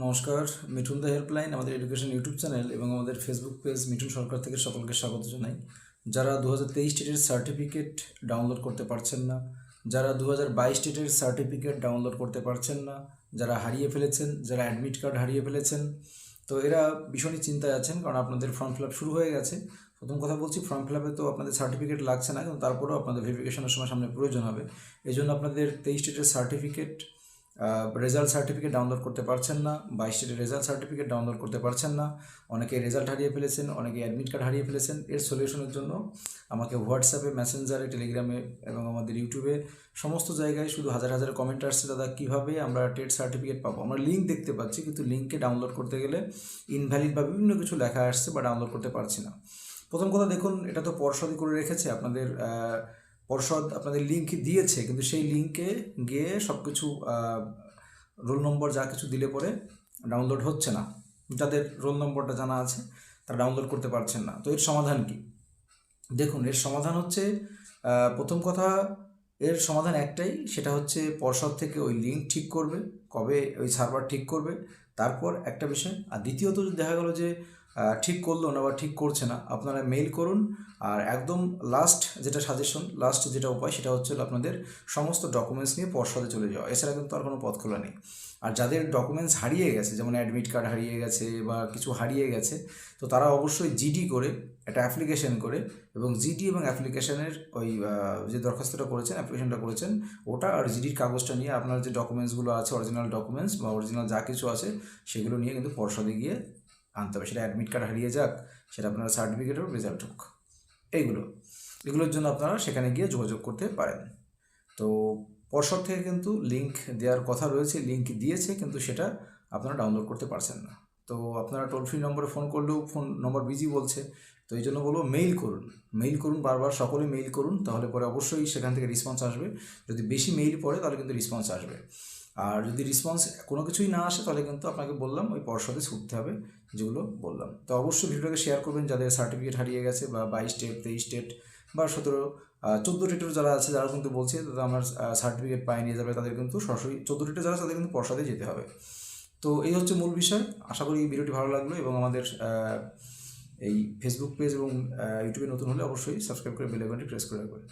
নমস্কার, Mithun the helpline, আমাদের education YouTube channel এবং আমাদের ফেসবুক পেজ মিঠুন সরকার থেকে সকলকে স্বাগত জানাই। যারা দু হাজার তেইশ টেটের সার্টিফিকেট ডাউনলোড করতে পারছেন না, যারা দু হাজার বাইশ টেটের সার্টিফিকেট ডাউনলোড করতে পারছেন না, যারা হারিয়ে ফেলেছেন, যারা অ্যাডমিট কার্ড হারিয়ে ফেলেছেন, তো এরা ভীষণই চিন্তায় আছেন কারণ আপনাদের ফর্ম ফিল আপ শুরু হয়ে গেছে। প্রথম কথা বলছি, ফর্ম ফিল আপে তো আপনাদের সার্টিফিকেট লাগছে না, কিন্তু তারপরেও আপনাদের ভেরিফিকেশনের সময় সামনে প্রয়োজন হবে। এই জন্য আপনাদের তেইশ স্টেটের সার্টিফিকেট রেজাল্ট সার্টিফিকেট ডাউনলোড করতে পারছেন না, বাইশ স্টেটের রেজাল্ট সার্টিফিকেট ডাউনলোড করতে পারছেন না অনেকে রেজাল্ট হারিয়ে ফেলেছেন অনেকে অ্যাডমিট কার্ড হারিয়ে ফেলেছেন, এর সলিউশনের জন্য আমাকে হোয়াটসঅ্যাপে মেসেঞ্জারে টেলিগ্রামে এবং আমাদের ইউটিউবে সমস্ত জায়গায় শুধু হাজার হাজার কমেন্ট আসছে, দাদা কীভাবে আমরা টেট সার্টিফিকেট পাবো? আমরা লিঙ্ক দেখতে পাচ্ছি, কিন্তু লিঙ্কে ডাউনলোড করতে গেলে ইনভ্যালিড বা বিভিন্ন কিছু লেখা আসছে বা ডাউনলোড করতে পারছি না। প্রথম কথা দেখুন, এটা তো পর্ষদই করে রেখেছে, আপনাদের পর্ষদ আপনাদের লিঙ্ক দিয়েছে, কিন্তু সেই লিঙ্কে গিয়ে সব কিছু রোল নম্বর যা কিছু দিলে পরে ডাউনলোড হচ্ছে না। যাদের রোল নম্বরটা জানা আছে, তারা ডাউনলোড করতে পারছেন না। তো এর সমাধান কি? দেখুন, এর সমাধান হচ্ছে প্রথম কথা, এর সমাধান একটাই, সেটা হচ্ছে পর্ষদ থেকে ওই লিঙ্ক ঠিক করবে, কবে ওই সার্ভার ঠিক করবে, তারপর একটা বিষয়। আর দ্বিতীয়ত দেখা গেলো যে ঠিক করল না বা ঠিক করছে না, আপনারা মেইল করুন। আর একদম লাস্ট যেটা সাজেশন লাস্ট যেটা উপায়, সেটা হচ্ছে আপনাদের সমস্ত ডকুমেন্টস নিয়ে পর্ষদে চলে যাওয়া। এছাড়া কিন্তু আর কোনো পথ খোলা নেই। আর যাদের ডকুমেন্টস হারিয়ে গেছে, যেমন অ্যাডমিট কার্ড হারিয়ে গেছে বা কিছু হারিয়ে গেছে, তো তারা অবশ্যই জিডি করে, একটা অ্যাপ্লিকেশন করে এবং জিডি এবং অ্যাপ্লিকেশনের ওই যে দরখাস্তটা করেছেন অ্যাপ্লিকেশনটা করেছেন, ওটা আর জিডির কাগজটা নিয়ে আপনার যে ডকুমেন্টসগুলো আছে অরিজিনাল ডকুমেন্টস বা অরিজিনাল যা কিছু আছে, সেগুলো নিয়ে কিন্তু পর্ষদে গিয়ে আনতে হবে। সেটা অ্যাডমিট কার্ড হারিয়ে যাক, সেটা আপনার সার্টিফিকেট হোক রেজাল্ট হোক। এইগুলো। এগুলোর জন্য আপনারা সেখানে গিয়ে যোগাযোগ করতে পারেন। তো পর্ষদ থেকে কিন্তু লিঙ্ক দেওয়ার কথা রয়েছে লিঙ্ক দিয়েছে, কিন্তু সেটা আপনারা ডাউনলোড করতে পারছেন না। তো আপনারা টোল ফ্রি নম্বরে ফোন করলেও ফোন নম্বর বিজি বলছে। তো এই জন্য বলব মেইল করুন। মেইল করুন, বারবার সকলে মেইল করুন, তাহলে পরে অবশ্যই সেখান থেকে রেসপন্স আসবে। যদি বেশি মেইল পড়ে, তাহলে কিন্তু রেসপন্স আসবে। আর যদি রেসপন্স কোনো কিছুই না আসে, তাহলে কিন্তু আপনাকে বললাম, ওই পর্ষদে ছুটতে হবে, যেগুলো বললাম। তো অবশ্যই ভিডিওটাকে শেয়ার করবেন, যাদের সার্টিফিকেট হারিয়ে গেছে বা বাইশ স্টেট তেইশ স্টেট বা সতেরো চোদ্দ ডেটের যারা আছে, যারা কিন্তু বলছে দাদা আমার সার্টিফিকেট পাই নিয়ে যাবে, তাদের কিন্তু সরাসরি চোদ্দ ডেটে যারা, তাদের কিন্তু পর্ষদে যেতে হবে। তো এই হচ্ছে মূল বিষয়। আশা করি এই ভিডিওটি ভালো লাগল এবং আমাদের এই ফেসবুক পেজ এবং ইউটিউবে নতুন হলে অবশ্যই সাবস্ক্রাইব করে বেল প্রেস করে রাখবেন।